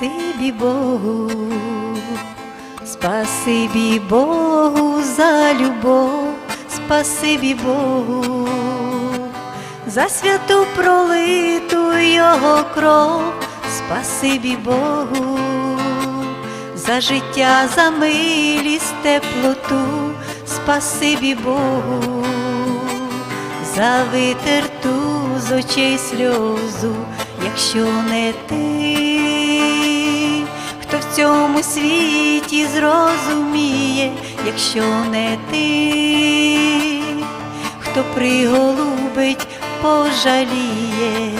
Спасибі Богу, спасибі Богу за любов, спасибі Богу, за святу пролиту його кров, спасибі Богу, за життя, за милість, теплоту, спасибі Богу, за витерту з очей сльозу, якщо не ти, в цьому світі зрозуміє, якщо не ти, хто приголубить, пожаліє,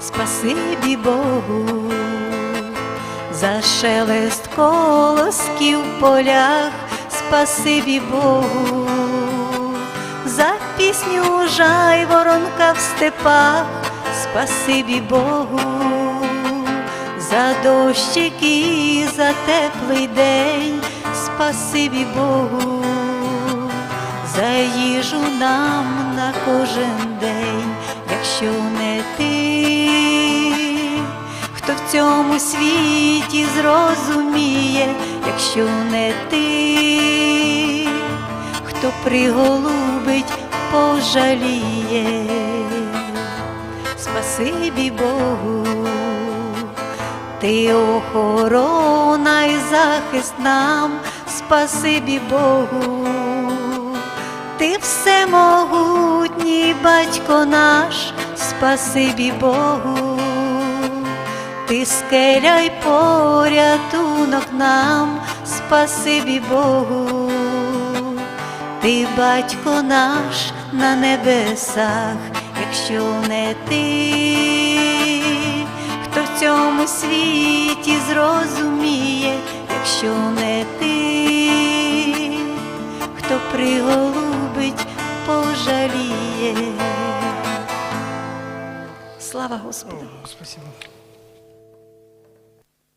спасибі Богу. За шелест колосків в полях, спасибі Богу, за пісню жайворонка в степах, спасибі Богу, за дощик і за теплий день, спасибі Богу, за їжу нам на кожен день, якщо не ти, хто в цьому світі зрозуміє, якщо не ти, хто приголубить, пожаліє, спасибі Богу, ти охорона і захист нам, спасибі Богу, ти всемогутній батько наш, спасибі Богу, ти скеля й порятунок нам, спасибі Богу, ти батько наш на небесах, якщо не ти, цьому світі зрозуміє, якщо не ти, хто приголубить, пожаліє. Слава Господу! Спасибо.